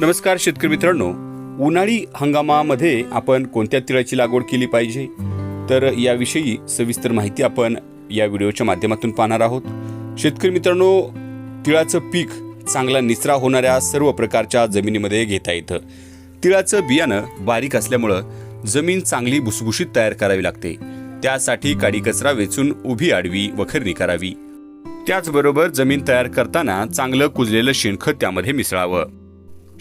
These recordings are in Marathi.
नमस्कार शेतकरी मित्रांनो. उन्हाळी हंगामामध्ये आपण कोणत्या तिळाची लागवड केली पाहिजे? तर याविषयी सविस्तर माहिती आपण या व्हिडिओच्या माध्यमातून पाहणार आहोत. शेतकरी मित्रांनो तिळाचं पीक चांगला निचरा होणाऱ्या सर्व प्रकारच्या जमिनीमध्ये घेता येतं. तिळाचं बियाणं बारीक असल्यामुळं जमीन चांगली भुसभुशीत तयार करावी लागते. त्यासाठी काडी कचरा वेचून उभी आडवी वखरणी करावी. त्याचबरोबर जमीन तयार करताना चांगलं कुजलेलं शेणखत त्यामध्ये मिसळावं.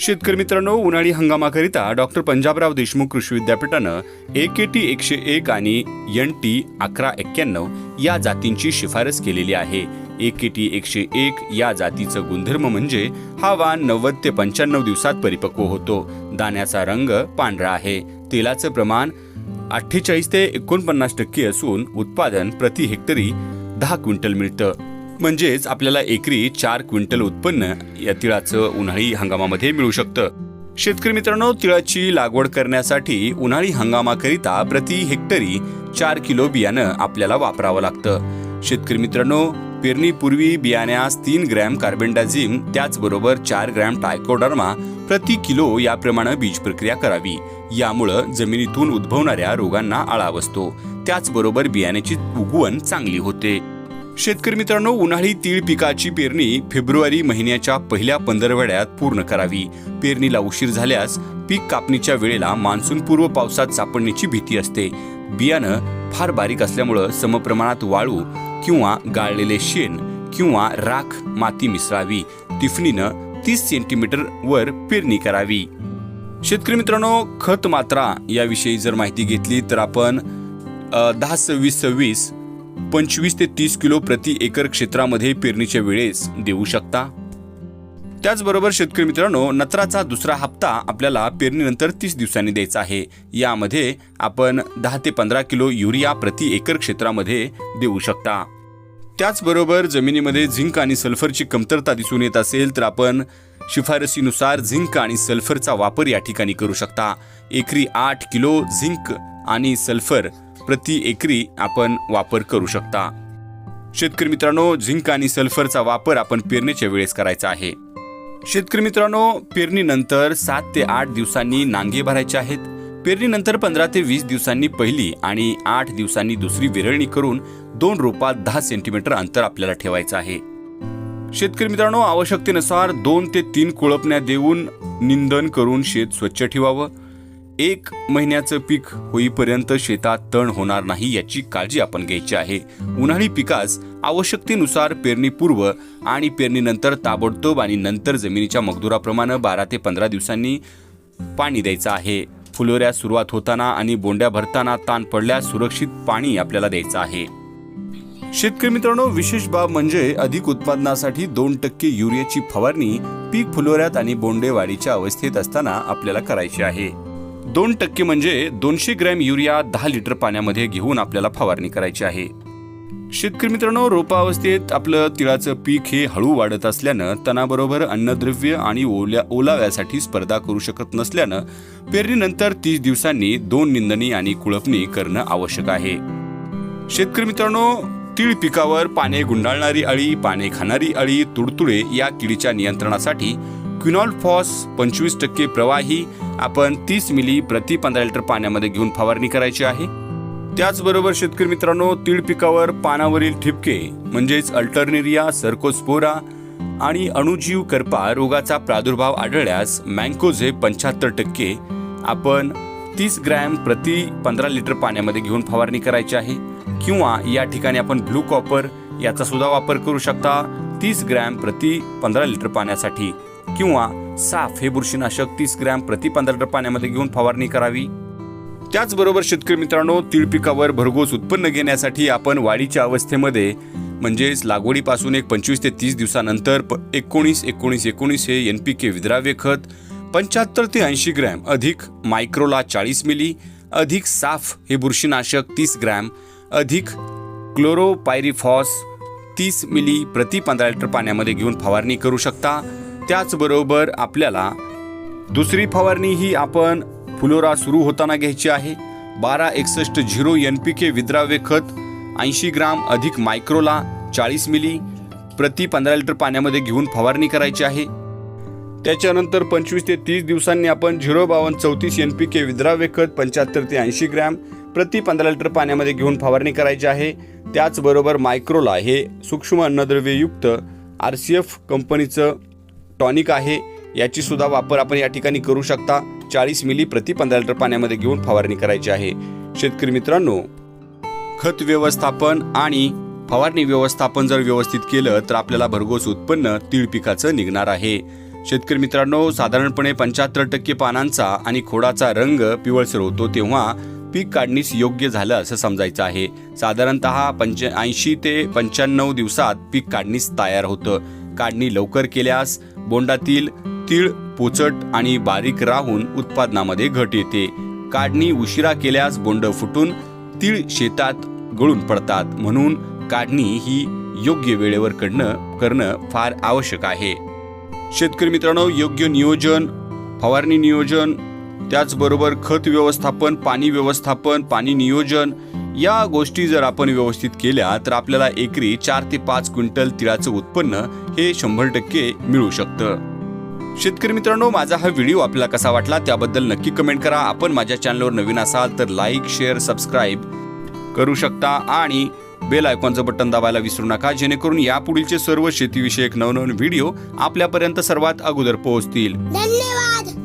शेतकरी मित्रांनो उन्हाळी हंगामाकरिता डॉक्टर पंजाबराव देशमुख कृषी विद्यापीठानं ए के टी एकशे एक आणि एन टी अकरा एक्क्याण्णव या जातींची शिफारस केलेली आहे. ए के टी एकशे एक या जातीचं गुणधर्म म्हणजे हा वाण नव्वद ते पंच्याण्णव दिवसात परिपक्व होतो. दाण्याचा रंग पांढरा आहे. तेलाचं प्रमाण अठ्ठेचाळीस ते एकोणपन्नास टक्के असून उत्पादन प्रति हेक्टरी दहा क्विंटल मिळतं. म्हणजेच आपल्याला एकरी चार क्विंटल उत्पन्न या तिळाचं उन्हाळी हंगामामध्ये मिळू शकतं. शेतकरी मित्रांनो तिळाची लागवड करण्यासाठी उन्हाळी हंगामाकरिता प्रति हेक्टरी चार किलो बियाणं आपल्याला वापरावं लागतं. शेतकरी मित्रांनो पेरणीपूर्वी बियाण्यास तीन ग्रॅम कार्बेंडाझिम त्याचबरोबर चार ग्रॅम टायकोडर्मा प्रति किलो याप्रमाणे बीज प्रक्रिया करावी. यामुळं जमिनीतून उद्भवणाऱ्या रोगांना आळा बसतो. त्याचबरोबर बियाण्याची उगवण चांगली होते. शेतकरी मित्रांनो उन्हाळी तीळ पिकाची पेरणी फेब्रुवारी महिन्याच्या पहिल्या पंधरवड्यात पूर्ण करावी. पेरणीला उशीर झाल्यास पीक कापणीच्या वेळेला मान्सूनपूर्व पावसात सापडण्याची भीती असते. बियाणं फार बारीक असल्यामुळं समप्रमाणात वाळू किंवा गाळलेले शेण किंवा राख माती मिसळावी. टिफणीनं तीस सेंटीमीटर वर पेरणी करावी. शेतकरी मित्रांनो खत मात्रा याविषयी जर माहिती घेतली तर आपण दहा सव्वीस सव्वीस पंचवीस ते तीस किलो प्रति एकर क्षेत्रामध्ये पेरणीच्या वेळेस देऊ शकता. त्याचबरोबर शेतकरी मित्रांनो नत्राचा दुसरा हप्ता आपल्याला पेरणीनंतर तीस दिवसांनी द्यायचा आहे. यामध्ये आपण दहा ते पंधरा किलो युरिया प्रति एकर क्षेत्रामध्ये देऊ शकता. त्याचबरोबर जमिनीमध्ये झिंक आणि सल्फरची कमतरता दिसून येत असेल तर आपण शिफारसीनुसार झिंक आणि सल्फरचा वापर या ठिकाणी करू शकता. एकरी आठ किलो झिंक आणि सल्फर प्रति एकरी आपण वापर करू शकता. शेतकरी मित्रांनो झिंक आणि सल्फरचा वापर आपण पेरणीच्या वेळेस करायचा आहे. शेतकरी मित्रांनो पेरणीनंतर सात ते आठ दिवसांनी नांगे भरायचे आहेत. पेरणीनंतर पंधरा ते वीस दिवसांनी पहिली आणि आठ दिवसांनी दुसरी विरळणी करून दोन रोपात दहा सेंटीमीटर अंतर आपल्याला ठेवायचं आहे. शेतकरी मित्रांनो आवश्यकतेनुसार दोन ते तीन कुळपण्या देऊन निंदन करून शेत स्वच्छ ठेवावं. एक महिन्याचं पीक होईपर्यंत शेतात तण होणार नाही याची काळजी आपण घ्यायची आहे. उन्हाळी पिकास आवश्यकतेनुसार पेरणीपूर्व आणि पेरणीनंतर ताबडतोब आणि नंतर जमिनीच्या मगदुराप्रमाणे बारा ते पंधरा दिवसांनी पाणी द्यायचं आहे. फुलोऱ्या सुरुवात होताना आणि बोंड्या भरताना ताण पडल्यास सुरक्षित पाणी आपल्याला द्यायचं आहे. शेतकरी मित्रांनो विशेष बाब म्हणजे अधिक उत्पादनासाठी दोन टक्के युरियाची फवारणी पीक फुलोऱ्यात आणि बोंडे वाढीच्या अवस्थेत असताना आपल्याला करायची आहे. दोन टक्के म्हणजे दोनशे ग्रॅम युरिया दहा लिटर पाण्यामध्ये घेऊन आपल्याला फवारणी करायची आहे. शेतकरी मित्रांनो रोपावस्थेत आपलं तिळाचं पीक हे हळू वाढत असल्यानं तणाबरोबर अन्नद्रव्य आणि ओल्या ओलाव्यासाठी स्पर्धा करू शकत नसल्यानं पेरणीनंतर तीस दिवसांनी दोन निंदणी आणि कुळपणी करणं आवश्यक आहे. शेतकरी मित्रांनो तीळ पिकावर पाने गुंडाळणारी अळी पाने खाणारी अळी तुडतुडे या किडीच्या नियंत्रणासाठी क्विनॉल फॉस पंचवीस टक्के प्रवाही आपण तीस मिली प्रति पंधरा लिटर पाण्यामध्ये घेऊन फवारणी करायची आहे. त्याचबरोबर शेतकरी मित्रांनो तीळ पिकावर पानावरील ठिपके म्हणजेच अल्टरनेरिया सर्कोस्पोरा आणि अणुजीव करपा रोगाचा प्रादुर्भाव आढळल्यास मँकोझे पंच्याहत्तर टक्के आपण तीस ग्रॅम प्रति पंधरा लिटर पाण्यामध्ये घेऊन फवारणी करायची आहे. किंवा या ठिकाणी आपण ब्लू कॉपर याचा सुद्धा वापर करू शकता. तीस ग्रॅम प्रति पंधरा लिटर पाण्यासाठी किंवा साफ हे बुरशीनाशक तीस ग्रॅम प्रति पंधरा लिटर पाण्यामध्ये घेऊन फवारणी करावी. त्याचबरोबर शेतकरी मित्रांनो तीळ पिकावर भरघोस उत्पन्न घेण्यासाठी आपण वाढीच्या अवस्थेमध्ये म्हणजेच लागवडीपासून एक पंचवीस ते तीस दिवसानंतर प एकोणीस एकोणीस एकोणीस हे एन पी के विद्राव्य खत पंच्याहत्तर ते ऐंशी ग्रॅम अधिक मायक्रोला चाळीस मिली अधिक साफ हे बुरशीनाशक तीस ग्रॅम अधिक क्लोरोपायरिफॉस तीस मिली प्रति पंधरा लिटर पाण्यामध्ये घेऊन फवारणी करू शकता. त्याचबरोबर आपल्याला दुसरी फवारणी ही आपण फुलोरा सुरू होताना घ्यायची आहे. बारा एकसष्ट झिरो एन पी के विद्राव्य खत ऐंशी ग्राम अधिक मायक्रोला चाळीस मिली प्रति पंधरा लिटर पाण्यामध्ये घेऊन फवारणी करायची आहे. त्याच्यानंतर पंचवीस ते तीस दिवसांनी आपण झिरो बावन्न चौतीस एन पी के विद्राव्य खत पंच्याहत्तर ते ऐंशी ग्रॅम प्रति पंधरा लिटर पाण्यामध्ये घेऊन फवारणी करायची आहे. त्याचबरोबर मायक्रोला हे सूक्ष्म अन्नद्रव्ययुक्त आर सी एफ कंपनीचं टॉनिक आहे. याची सुद्धा वापर आपण या ठिकाणी करू शकता. चाळीस मिली प्रति पंधरा लिटर पाण्यामध्ये घेऊन फवारणी करायची आहे. शेतकरी मित्रांनो खत व्यवस्थापन आणि फवारणी व्यवस्थापन जर व्यवस्थित केलं तर आपल्याला भरघोस उत्पन्न तीळ पिकाचं निघणार आहे. शेतकरी मित्रांनो साधारणपणे पंच्याहत्तर टक्के पानांचा आणि खोडाचा रंग पिवळसर होतो तेव्हा पीक काढणीस योग्य झालं असं समजायचं आहे. साधारणत पंच ऐंशी ते पंच्याण्णव दिवसात पीक काढणीस तयार होतं. काढणी लवकर केल्यास बोंडातील तीळ पोचट आणि बारीक राहून उत्पादनामध्ये घट येते. काढणी उशिरा केल्यास बोंड फुटून तीळ शेतात गळून पडतात. म्हणून काढणी ही योग्य वेळेवर करणं करणं फार आवश्यक आहे. शेतकरी मित्रांनो योग्य नियोजन फवारणी नियोजन त्याचबरोबर खत व्यवस्थापन पाणी व्यवस्थापन पाणी नियोजन या गोष्टी जर आपण व्यवस्थित केल्या तर आपल्याला एकरी चार ते पाच क्विंटल तिळाचं उत्पन्न हे शंभर टक्के मिळू शकतं. शेतकरी मित्रांनो माझा हा व्हिडिओ आपल्याला कसा वाटला त्याबद्दल नक्की कमेंट करा. आपण माझ्या चॅनलवर नवीन असाल तर लाईक शेअर सबस्क्राईब करू शकता आणि बेल आयकॉनचं बटन दाबायला विसरू नका. जेणेकरून यापुढीलचे सर्व शेतीविषयक नवनवीन व्हिडिओ आपल्यापर्यंत सर्वात अगोदर पोहोचतील. धन्यवाद!